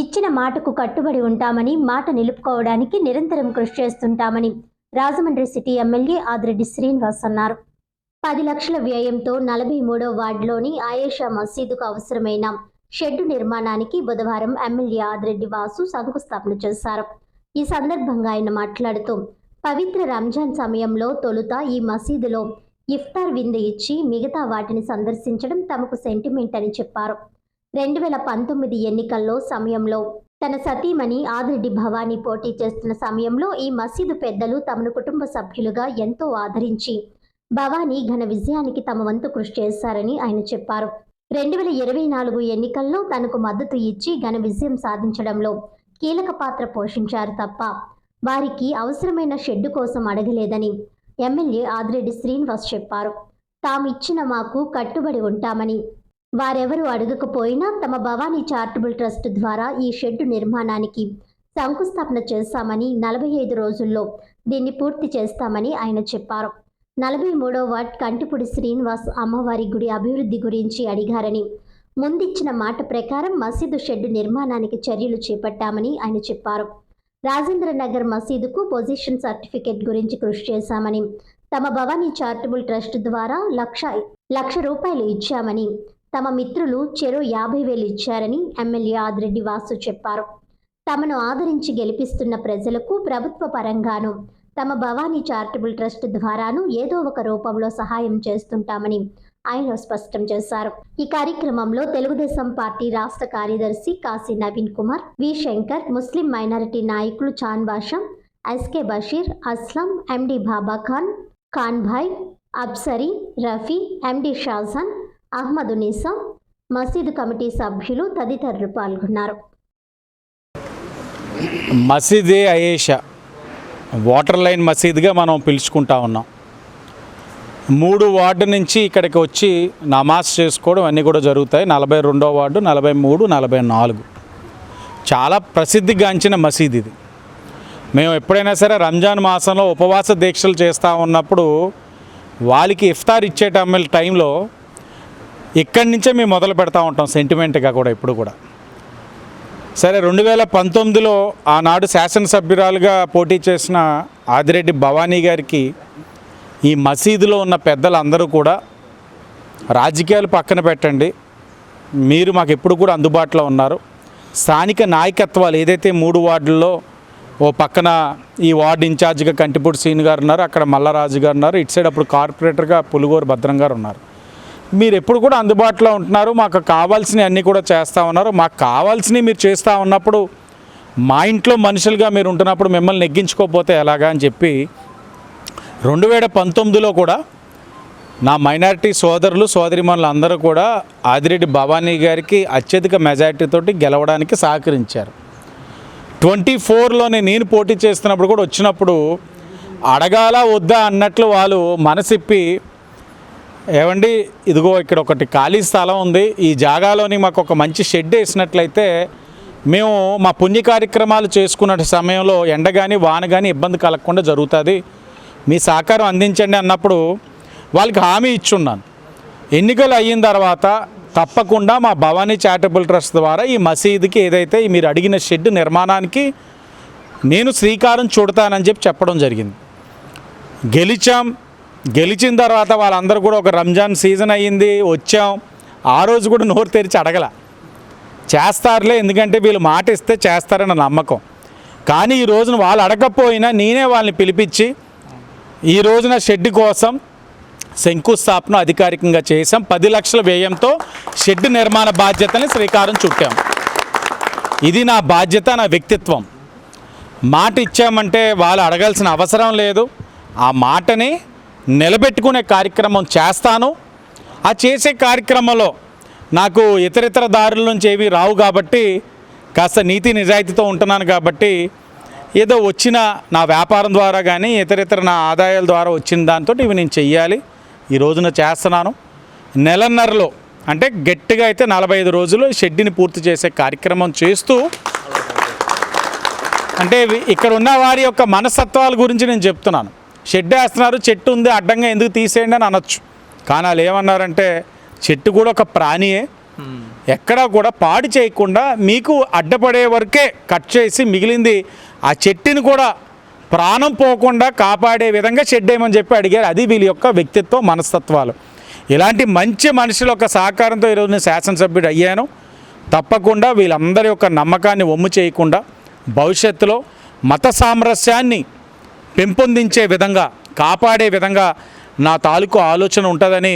ఇచ్చిన మాటకు కట్టుబడి ఉంటామని మాట నిలుపుకోవడానికి నిరంతరం కృషి చేస్తుంటామని రాజమండ్రి సిటీ ఎమ్మెల్యే ఆదిరెడ్డి శ్రీనివాస్ అన్నారు. పది లక్షల వ్యయంతో నలభై మూడో వార్డులోని ఆయేషా మసీదుకు అవసరమైన షెడ్డు నిర్మాణానికి బుధవారం ఎమ్మెల్యే ఆదిరెడ్డి వాసు శంకుస్థాపన చేశారు. ఈ సందర్భంగా ఆయన మాట్లాడుతూ పవిత్ర రంజాన్ సమయంలో తొలుత ఈ మసీదులో ఇఫ్తార్ విందు ఇచ్చి మిగతా వాటిని సందర్శించడం తమకు సెంటిమెంట్ అని చెప్పారు. రెండు వేల పంతొమ్మిది ఎన్నికల్లో సమయంలో తన సతీమణి ఆదిరెడ్డి భవానీ పోటీ చేస్తున్న సమయంలో ఈ మసీదు పెద్దలు తమను కుటుంబ సభ్యులుగా ఎంతో ఆదరించి భవానీ ఘన విజయానికి తమ వంతు కృషి చేశారని ఆయన చెప్పారు. రెండు వేల ఇరవై నాలుగు ఎన్నికల్లో తనకు మద్దతు ఇచ్చి ఘన విజయం సాధించడంలో కీలక పాత్ర పోషించారు తప్ప వారికి అవసరమైన షెడ్డు కోసం అడగలేదని ఎమ్మెల్యే ఆదిరెడ్డి శ్రీనివాస్ చెప్పారు. తాము ఇచ్చిన మాకు కట్టుబడి ఉంటామని వారెవరూ అడగకపోయినా తమ భవానీ చారిటబుల్ ట్రస్ట్ ద్వారా ఈ షెడ్డు నిర్మాణానికి శంకుస్థాపన చేస్తామని నలభై ఐదు రోజుల్లో దీన్ని పూర్తి చేస్తామని ఆయన చెప్పారు. నలభై మూడో వార్డ్ కంటిపూడి శ్రీనివాస్ అమ్మవారి గుడి అభివృద్ధి గురించి అడిగారని ముందిచ్చిన మాట ప్రకారం మసీదు షెడ్డు నిర్మాణానికి చర్యలు చేపట్టామని ఆయన చెప్పారు. రాజేంద్ర నగర్ మసీదుకు పొజిషన్ సర్టిఫికేట్ గురించి కృషి చేశామని తమ భవానీ చారిటబుల్ ట్రస్ట్ ద్వారా లక్ష లక్ష రూపాయలు ఇచ్చామని తమ మిత్రులు చెరో యాభై వేలు ఇచ్చారని ఎమ్మెల్యే ఆదిరెడ్డి వాసు చెప్పారు. తమను ఆదరించి గెలిపిస్తున్న ప్రజలకు ప్రభుత్వ పరంగాను తమ భవానీ చారిటబుల్ ట్రస్ట్ ద్వారాను ఏదో ఒక రూపంలో సహాయం చేస్తుంటామని ఆయన స్పష్టం చేశారు. ఈ కార్యక్రమంలో తెలుగుదేశం పార్టీ రాష్ట్ర కార్యదర్శి Kashi Naveen Kumar V Shankar Muslim minority నాయకులు చాన్ Basham SK Basheer Aslam MD Baba Khan Khan Bhai Absari Rafi MD Shajan Ahmed Nisa మసీదు కమిటీ సభ్యులు తదితరులు పాల్గొన్నారు. మసీదే అయేషా. వాటర్ లైన్ మసీదుగా మనం పిలుచుకుంటా ఉన్నాం. మూడు వార్డు నుంచి ఇక్కడికి వచ్చి నమాజ్ చేసుకోవడం అన్నీ కూడా జరుగుతాయి. నలభై రెండో వార్డు నలభై మూడు నలభై నాలుగు. చాలా ప్రసిద్ధిగాంచిన మసీద్ ఇది. మేము ఎప్పుడైనా సరే రంజాన్ మాసంలో ఉపవాస దీక్షలు చేస్తూ ఉన్నప్పుడు వాళ్ళకి ఇఫ్తార్ ఇచ్చే టైంలో ఇక్కడి నుంచే మేము మొదలు పెడతా ఉంటాం సెంటిమెంట్గా కూడా ఇప్పుడు కూడా. సరే రెండు వేల పంతొమ్మిదిలో ఆనాడు శాసనసభ్యురాలుగా పోటీ చేసిన ఆదిరెడ్డి భవానీ గారికి ఈ మసీదులో ఉన్న పెద్దలందరూ కూడా రాజకీయాలు పక్కన పెట్టండి. మీరు మాకు ఎప్పుడు కూడా అందుబాటులో ఉన్నారు. స్థానిక నాయకత్వాలు ఏదైతే మూడు వార్డుల్లో ఓ పక్కన ఈ వార్డు ఇన్ఛార్జిగా కంటిపూడి సీన్ గారు ఉన్నారు అక్కడ మల్లరాజు గారు ఉన్నారు ఇటు సైడ్ అప్పుడు కార్పొరేటర్గా పులుగోరు భద్రం గారు ఉన్నారు. మీరు ఎప్పుడు కూడా అందుబాటులో ఉంటున్నారు మాకు కావాల్సినవి అన్నీ కూడా చేస్తూ ఉన్నారు. మాకు కావాల్సినవి మీరు చేస్తూ ఉన్నప్పుడు మా ఇంట్లో మనుషులుగా మీరు ఉంటున్నప్పుడు మిమ్మల్ని నెగ్గించుకోకపోతే ఎలాగా అని చెప్పి రెండు వేల పంతొమ్మిదిలో కూడా నా మైనారిటీ సోదరులు సోదరిమణులు అందరూ కూడా ఆదిరెడ్డి భవానీ గారికి అత్యధిక మెజారిటీతోటి గెలవడానికి సహకరించారు. ట్వంటీ ఫోర్లోనే నేను పోటీ చేస్తున్నప్పుడు కూడా వచ్చినప్పుడు అడగాల వద్దా అన్నట్లు వాళ్ళు మనసిప్పి ఏమండి ఇదిగో ఇక్కడ ఒకటి ఖాళీ స్థలం ఉంది. ఈ జాగాలోని మాకు ఒక మంచి షెడ్ వేసినట్లయితే మేము మా పుణ్య కార్యక్రమాలు చేసుకున్న సమయంలో ఎండ కానీ వాన కానీ ఇబ్బంది కలగకుండా జరుగుతుంది. మీ సహకారం అందించండి అన్నప్పుడు వాళ్ళకి హామీ ఇచ్చున్నాను. ఎన్నికలు అయిన తర్వాత తప్పకుండా మా భవానీ చారిటబుల్ ట్రస్ట్ ద్వారా ఈ మసీదుకి ఏదైతే మీరు అడిగిన షెడ్ నిర్మాణానికి నేను శ్రీకారం చుడతానని చెప్పి చెప్పడం జరిగింది. గెలిచాం. గెలిచిన తర్వాత వాళ్ళందరూ కూడా ఒక రంజాన్ సీజన్ అయ్యింది వచ్చాం. ఆ రోజు కూడా నోరు తెరిచి అడగల. చేస్తారులే ఎందుకంటే వీళ్ళు మాట ఇస్తే చేస్తారన్న నమ్మకం. కానీ ఈ రోజున వాళ్ళు అడగకపోయినా నేనే వాళ్ళని పిలిపించి ఈ రోజున షెడ్ కోసం శంకుస్థాపన అధికారికంగా చేసాం పది లక్షల వ్యయంతో షెడ్ నిర్మాణ బాధ్యతని శ్రీకారం చుట్టాం. ఇది నా బాధ్యత నా వ్యక్తిత్వం. మాట ఇచ్చామంటే వాళ్ళు అడగాల్సిన అవసరం లేదు. ఆ మాటని నిలబెట్టుకునే కార్యక్రమం చేస్తాను. ఆ చేసే కార్యక్రమంలో నాకు ఇతరితర దారుల నుంచి ఏవి రావు కాబట్టి కాస్త నీతి నిజాయితీతో ఉంటున్నాను కాబట్టి ఏదో వచ్చిన నా వ్యాపారం ద్వారా కానీ ఇతరితర నా ఆదాయాల ద్వారా వచ్చిన దాంతో ఇవి నేను చెయ్యాలి. ఈ రోజున చేస్తున్నాను. నెలన్నరలో అంటే గట్టిగా అయితే నలభై ఐదు రోజులు షెడ్డిని పూర్తి చేసే కార్యక్రమం చేస్తూ అంటే ఇవి- ఇక్కడ ఉన్న వారి యొక్క మనస్తత్వాల గురించి నేను చెప్తున్నాను. షెడ్ వేస్తున్నారు చెట్టు ఉంది అడ్డంగా ఎందుకు తీసేయండి అని అనొచ్చు. కానీ వాళ్ళు ఏమన్నారంటే చెట్టు కూడా ఒక ప్రాణియే. ఎక్కడా కూడా పాడు చేయకుండా మీకు అడ్డపడే వరకే కట్ చేసి మిగిలింది ఆ చెట్టుని కూడా ప్రాణం పోకుండా కాపాడే విధంగా షెడ్ వేయమని చెప్పి అడిగారు. అది వీళ్ళ యొక్క వ్యక్తిత్వం మనస్తత్వాలు. ఇలాంటి మంచి మనుషుల యొక్క సహకారంతో ఈరోజు నేను శాసనసభ్యుడు అయ్యాను. తప్పకుండా వీళ్ళందరి యొక్క నమ్మకాన్ని ఒమ్ము చేయకుండా భవిష్యత్తులో మత సామరస్యాన్ని పెంపొందించే విధంగా కాపాడే విధంగా నా తాలూకు ఆలోచన ఉంటుందని